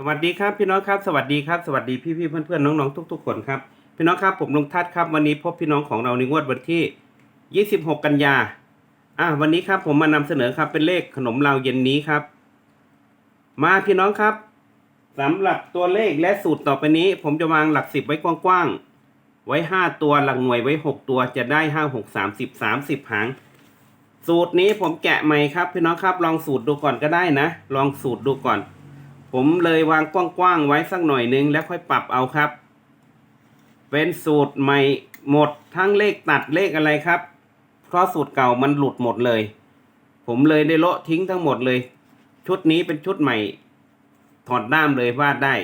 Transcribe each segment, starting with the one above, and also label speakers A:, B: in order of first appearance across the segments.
A: สวัสดีครับพี่น้องครับสวัสดีครับสวัสดีพี่พี่เพื่อนเพื่อนๆน้องๆทุก ๆ คนครับพี่น้องครับผมลุงทัศน์ครับวันนี้พบพี่น้องของเราในงวดวันที่ 26 กันยาอะวันนี้ครับผมมานำเสนอครับเป็นเลขขนมลาวเย็นนี้ครับ มาพี่น้องครับสำหรับตัวเลขและสูตรต่อไปนี้ ผมจะวางหลักสิบไว้กว้างๆไว้ห้าตัวหลักหน่วยไว้หกตัวจะได้ห้าหกสามสิบสามสิบหางสูตรนี้ผมแกะใหม่ครับพี่น้องครับลองสูตรดูก่อนก็ได้นะ ลองสูตรดูก่อน ผมเลยวางกว้างๆไว้สักหน่อยนึงแล้วค่อยปรับเอาครับ เป็นสูตรใหม่หมดทั้งเลขตัดเลขอะไรครับ เพราะสูตรเก่ามันหลุดหมดเลย ผมเลยได้โลาะทิ้งทั้งหมดเลย ชุดนี้เป็นชุดใหม่ ถอดด้ามเลยว่าได้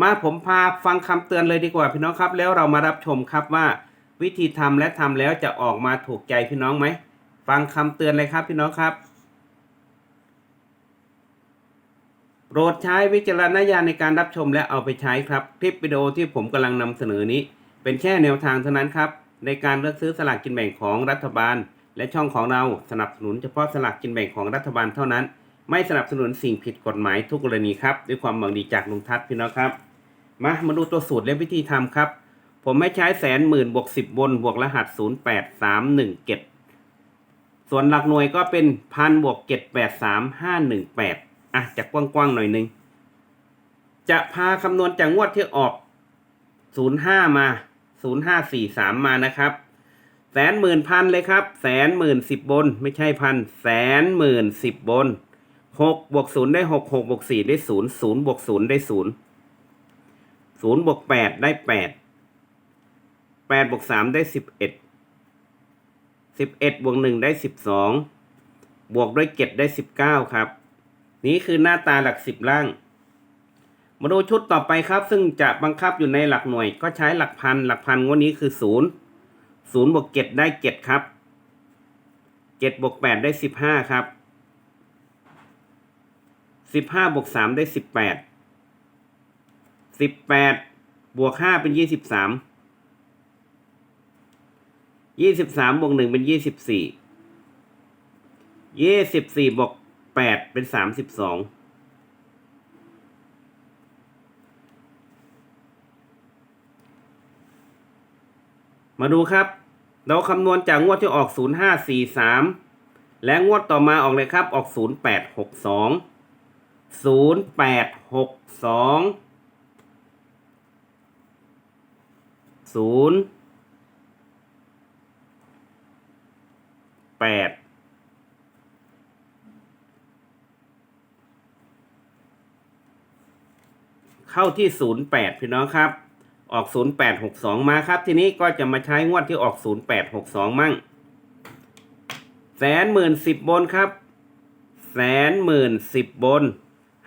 A: มาผมพาฟังคำเตือนเลยดีกว่าพี่น้องครับ แล้วเรามารับชมครับว่า วิธีทำและทำแล้วจะออกมาถูกใจพี่น้องไหม ฟังคำเตือนเลยครับพี่น้องครับ โปรดใช้วิจารณญาณในการรับชมและเอาไปใช้ครับ คลิปวิดีโอที่ผมกำลังนำเสนอนี้ เป็นแค่แนวทางเท่านั้นครับ ในการเลือกซื้อสลากกินแบ่งของรัฐบาล และช่องของเราสนับสนุนเฉพาะสลากกินแบ่งของรัฐบาลเท่านั้น ไม่สนับสนุนสิ่งผิดกฎหมายทุกกรณีครับ ด้วยความหวังดีจากลุงทัศน์พี่น้องครับ มามาดูตัวสูตรและวิธีทำครับ ผมไม่ใช้แสนหมื่นบวกสิบบนบวกรหัสศูนย์แปดสามหนึ่งเจ็ดส่วนหลักหน่วยก็เป็นพันบวกเจ็ดแปดสามห้าหนึ่งแปด อะจากกว้างๆหน่อยหนึง จะพาคำนวณจากงวดที่ออก 05 มา 0543 มานะครับ แสนหมื่นพันเลยครับ แสนหมื่นสิบบน ไม่ใช่พัน แสนหมื่นสิบบนหกบวกศูนย์ได้หกหกบวกสี่ได้ศูนย์ศูนย์บวกศูนย์ได้ศูนย์ศูนย์บวกแปดได้แปดแปดบวกสามได้สิบเอ็ดสิบเอ็ดบวกหนึ่งได้สิบสองบวกด้วยเจ็ดได้สิบเก้าครับ นี่คือหน้าตาหลักสิบล่าง มาดูชุดต่อไปครับ ซึ่งจะบังคับอยู่ในหลักหน่วย ก็ใช้หลักพัน หลักพันงวดนี้คือศูนย์ศูนย์บวกเจ็ดได้เจ็ดครับเจ็ดบวกแปดได้สิบห้าครับสิบห้าบวกสามได้สิบแปดสิบแปดบวกห้าเป็นยี่สิบสามยี่สิบสามบวกหนึ่งเป็นยี่สิบสี่ยี่สิบสี่บวก แปดเป็นสามสิบสองมาดูครับ เราคำนวณจากงวดที่ออก 0543 และงวดต่อมาออกเลยครับ ออก 0862 0862 0 8 เข้าที่ 08 พี่น้องครับ ออก 0862 มาครับ ทีนี้ก็จะมาใช้งวดที่ออก 0862 มั่ง แสนหมื่นสิบบนครับ แสนหมื่นสิบบน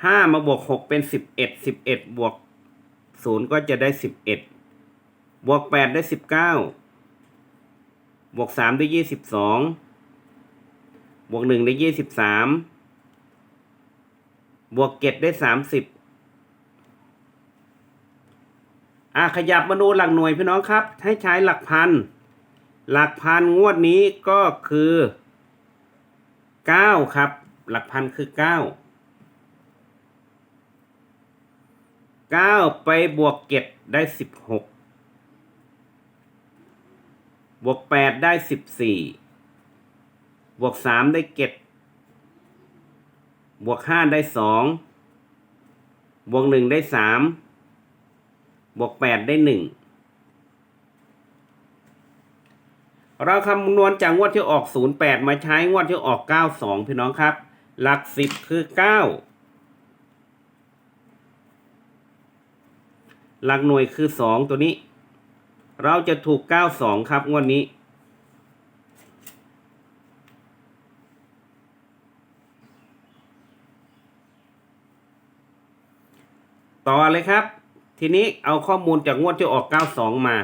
A: ห้ามาบวกหกเป็นสิบเอ็ดสิบเอ็ดบวกศูนย์ก็จะได้สิบเอ็ดบวกแปดได้สิบเก้าบวกสามได้ยี่สิบสองบวกหนึ่งได้ยี่สิบสามบวกเจ็ดได้สามสิบ อะขยับมาดูหลักหน่วยพี่น้องครับ ให้ใช้หลักพัน หลักพันงวดนี้ก็คือเก้าครับ หลักพันคือเก้าเก้าไปบวกเจ็ดได้สิบหกบวกแปดได้สิบสี่บวกสามได้เจ็ดบวกห้าได้สองบวกหนึ่งได้สาม บวกแปดได้หนึ่งเราคำนวณจากงวดที่ออก 08 มาใช้งวดที่ออก 92 พี่น้องครับ หลัก 10 คือ 9 หลักหน่วยคือ 2 ตัวนี้ เราจะถูก 92 ครับ งวดนี้ ต่อเลยครับ ทีนี้เอาข้อมูลจากงวดที่ออก 92 มา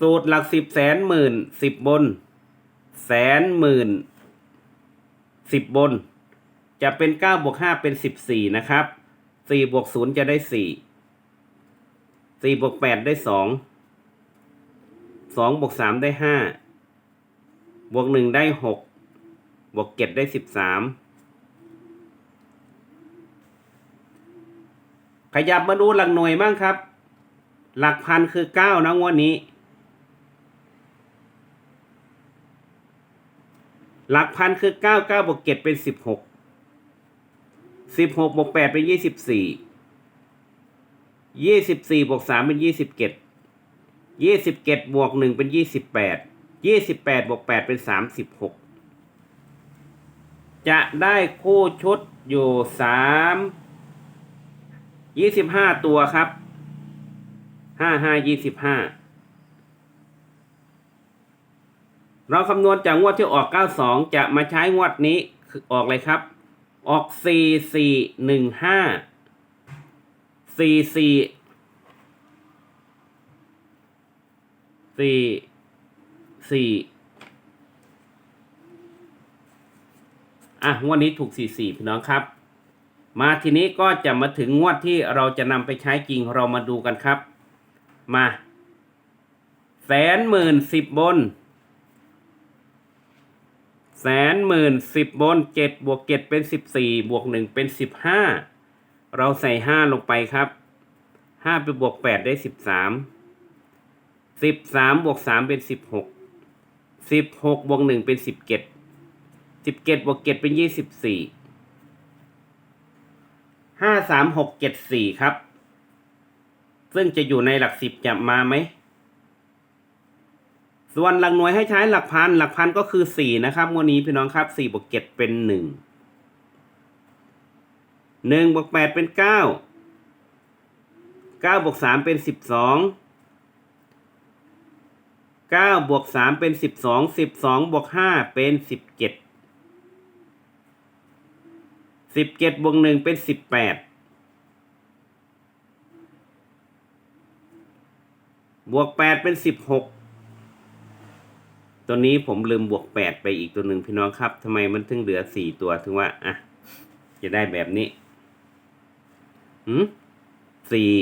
A: สูตรหลักสิบแสนหมื่นสิบบน แสนหมื่นสิบบน จะเป็น9บวก5เป็น 14 นะครับ4บวก0จะได้ 4 4บวก8ได้ 2 2บวก3ได้ 5 บวก 1 ได้ 6 บวก 7 ได้ 13 ขยับมาดูหลักหน่วยบ้างครับ หลักพันคือเก้านะงวดนี้ หลักพันคือเก้าเก้าบวกเจ็ดเป็นสิบหกสิบหกบวกแปดเป็นยี่สิบสี่ยี่สิบสี่บวกสามเป็นยี่สิบเจ็ดยี่สิบเจ็ดบวกหนึ่งเป็นยี่สิบแปดยี่สิบแปดบวกแปดเป็นสามสิบหกจะได้คู่ชุดอยู่สาม ยี่สิบห้าตัวครับห้าห้ายี่สิบห้าเราคำนวณจากงวดที่ออก92จะมาใช้งวดนี้คือออกเลยครับ ออก4 4 1 5 4 4 4 4อะงวดนี้ถูก4 4พี่น้องครับ มาทีนี้ก็จะมาถึงงวดที่เราจะนำไปใช้จริงเรามาดูกันครับ มาแสนหมื่นสิบบนแสนหมื่นสิบบนเจ็ดบวกเจ็ดเป็นสิบสี่บวกหนึ่งเป็นสิบห้าเราใส่ห้าลงไปครับห้าไปบวกแปดได้สิบสามสิบสามบวกสามเป็นสิบหกสิบหกบวกหนึ่งเป็นสิบเจ็ดสิบเจ็ดบวกเจ็ดเป็นยี่สิบสี่ ห้าสามหกเจ็ดสี่ครับ ซึ่งจะอยู่ในหลักสิบจะมาไหม ส่วนหลักหน่วยให้ใช้หลักพัน หลักพันก็คือสี่นะครับงวดนี้พี่น้องครับสี่บวกเจ็ดเป็นหนึ่งหนึ่งบวกแปดเป็นเก้าเก้าบวกสามเป็นสิบสองเก้าบวกสามเป็นสิบสองสิบสองบวกห้าเป็นสิบเจ็ด สิบเจ็ดบวกหนึ่งเป็นสิบแปดบวกแปดเป็นสิบหกตัวนี้ผมลืมบวกแปดไปอีกตัวหนึ่งพี่น้องครับทำไมมันถึงเหลือสี่ตัวถึงว่าอะจะได้แบบนี้หืมสี่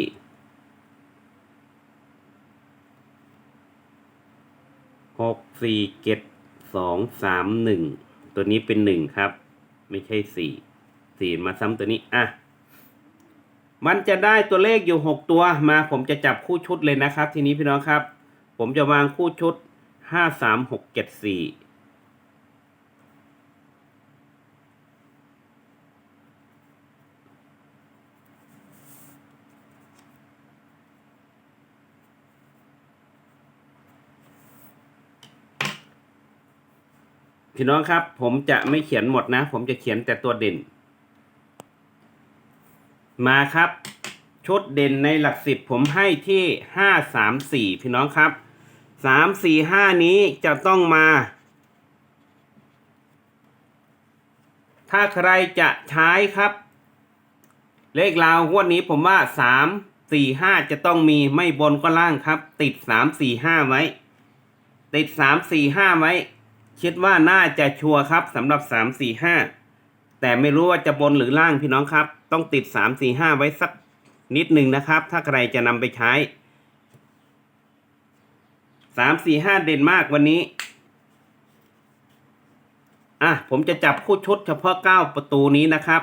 A: หกสี่เจ็ดสองสามหนึ่งตัวนี้เป็นหนึ่งครับ ไม่ใช่สี่ สี่มาซ้ำตัวนี้อะมันจะได้ตัวเลขอยู่หกตัวมาผมจะจับคู่ชุดเลยนะครับ ทีนี้พี่น้องครับ ผมจะวางคู่ชุดห้าสามหกเจ็ดสี่พี่น้องครับ ผมจะไม่เขียนหมดนะ ผมจะเขียนแต่ตัวเด่น มาครับ ชุดเด่นในหลักสิบผมให้ที่ห้าสามสี่พี่น้องครับสามสี่ห้านี้จะต้องมา ถ้าใครจะใช้ครับ เลขราวงวดนี้ผมว่าสามสี่ห้าจะต้องมีไม่บนก็ล่างครับ ติดสามสี่ห้าไว้ ติดสามสี่ห้าไว้ คิดว่าน่าจะชัวร์ครับสำหรับสามสี่ห้า แต่ไม่รู้ว่าจะบนหรือล่างพี่น้องครับ ต้องติดสามสี่ห้าไว้สักนิดหนึ่งนะครับ ถ้าใครจะนำไปใช้สามสี่ห้าเด่นมากวันนี้ อะ ผมจะจับคู่ชุดเฉพาะเก้าประตูนี้นะครับ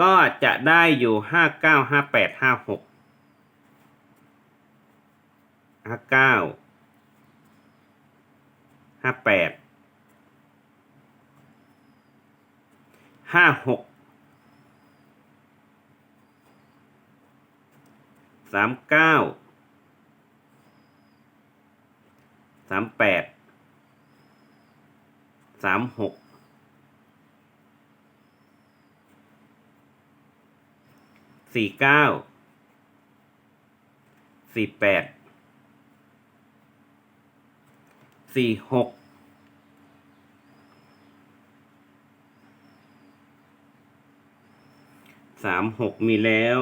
A: ก็จะได้อยู่ห้าเก้าห้าแปด ห้าหกสามเก้าสามแปดสามหกสี่เก้าสี่แปดสี่หก สามหกมีแล้ว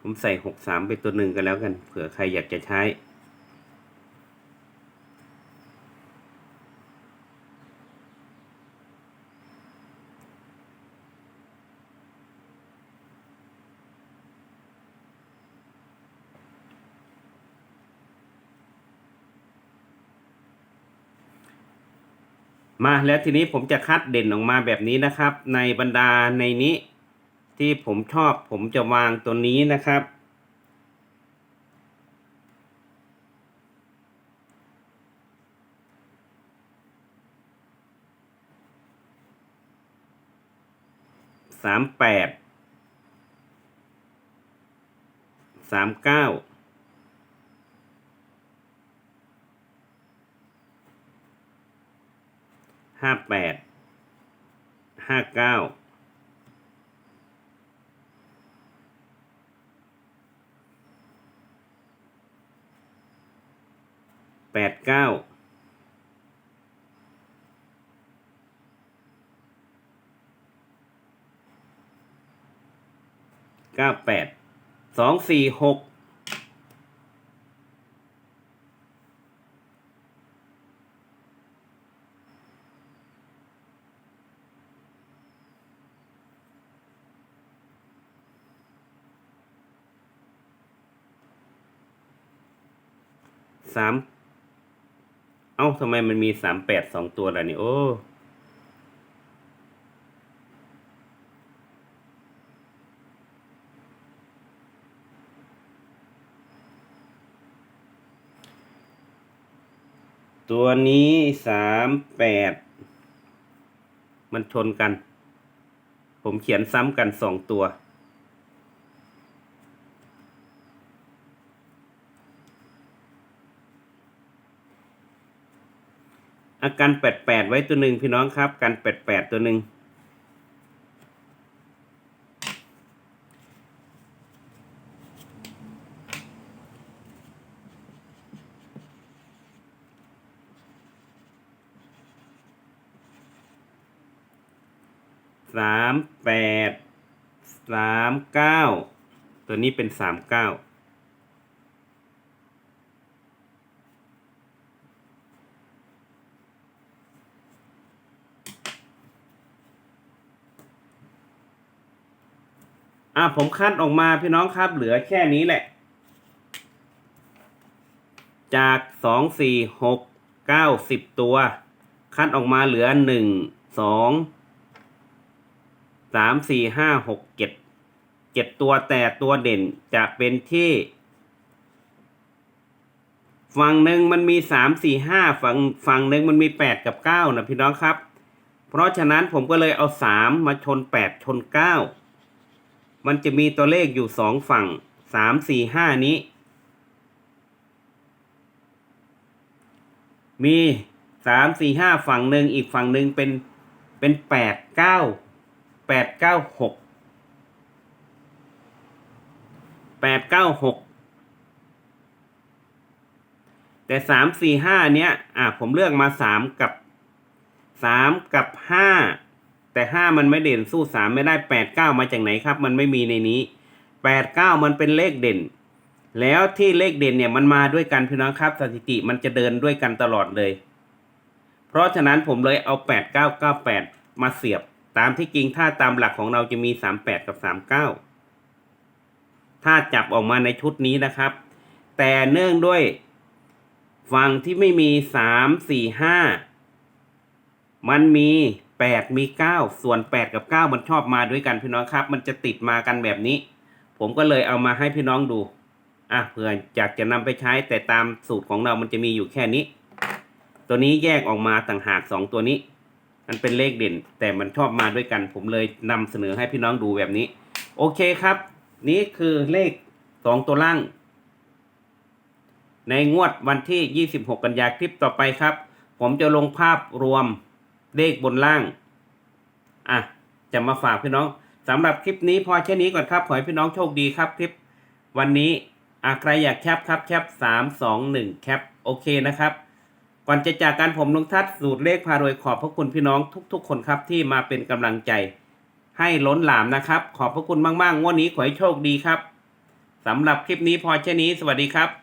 A: ผมใส่หกสามไปตัวหนึ่งกันแล้วกัน เผื่อใครอยากจะใช้ มาแล้วทีนี้ผมจะคัดเด่นออกมาแบบนี้นะครับ ในบรรดาในนี้ที่ผมชอบผมจะวางตัวนี้นะครับ สามแปดสามเก้า ห้าแปดห้าเก้าแปดเก้าเก้าแปดสองสี่หก สามเอ้าทำไมมันมีสามแปดสองตัวล่ะนี่โอ้ตัวนี้สามแปดมันชนกัน ผมเขียนซ้ำกันสองตัว อาการแปดแปดไว้ตัวหนึ่งพี่น้องครับกันแปดแปดตัวหนึ่งสามแปดสามเก้าตัวนี้เป็นสามเก้า อะผมคัดออกมาพี่น้องครับ เหลือแค่นี้แหละ จากสองสี่หกเก้าสิบตัว คัดออกมาเหลือหนึ่งสองสามสี่ห้าหกเจ็ดเจ็ดตัวแต่ตัวเด่นจะเป็นที่ ฝั่งหนึ่งมันมีสามสี่ห้าฝั่งฝั่งหนึ่งมันมีแปดกับเก้านะพี่น้องครับ เพราะฉะนั้นผมก็เลยเอาสามมาชนแปดชนเก้า มันจะมีตัวเลขอยู่สองฝั่งสามสี่ห้านี้ มีสามสี่ห้าฝั่งหนึ่งอีกฝั่งหนึ่งเป็นเป็นแปดเก้าแปดเก้าหกแปดเก้าหกแต่สามสี่ห้าเนี้ยอะผมเลือกมาสามกับสามกับห้า แต่ห้ามันไม่เด่นสู้สามไม่ได้แปดเก้ามาจากไหนครับ มันไม่มีในนี้แปดเก้ามันเป็นเลขเด่น แล้วที่เลขเด่นเนี่ยมันมาด้วยกันพี่น้องครับสถิติมันจะเดินด้วยกันตลอดเลย เพราะฉะนั้นผมเลยเอาแปดเก้าเก้าแปดมาเสียบ ตามที่จริงถ้าตามหลักของเราจะมีสามแปดกับสามเก้าถ้าจับออกมาในชุดนี้นะครับ แต่เนื่องด้วย ฝั่งที่ไม่มีสามสี่ห้ามันมี แปดมีเก้าส่วนแปดกับเก้ามันชอบมาด้วยกันพี่น้องครับ มันจะติดมากันแบบนี้ ผมก็เลยเอามาให้พี่น้องดู อะเผื่ออยากจะนำไปใช้แต่ตามสูตรของเรามันจะมีอยู่แค่นี้ ตัวนี้แยกออกมาต่างหากสองตัวนี้ มันเป็นเลขเด่น แต่มันชอบมาด้วยกัน ผมเลยนำเสนอให้พี่น้องดูแบบนี้ โอเคครับ นี่คือเลขสองตัวล่าง ในงวดวันที่ 26 กันยาคลิปต่อไปครับ ผมจะลงภาพรวม เลขบนล่าง อะ จะมาฝากพี่น้องสำหรับคลิปนี้พอแค่นี้ก่อนครับ ขอให้พี่น้องโชคดีครับคลิป วันนี้อะใครอยากแคปครับแคปสามสองหนึ่งแคปโอเคนะครับ ก่อนจะจากการผมลุงทัศน์สูตรเลขพารวยขอบพระคุณพี่น้องทุก ๆ คนครับที่มาเป็นกำลังใจ ให้ล้นหลามนะครับ ขอบพระคุณมากๆงวดนี้ขอให้โชคดีครับสำหรับคลิปนี้พอแค่นี้สวัสดีครับ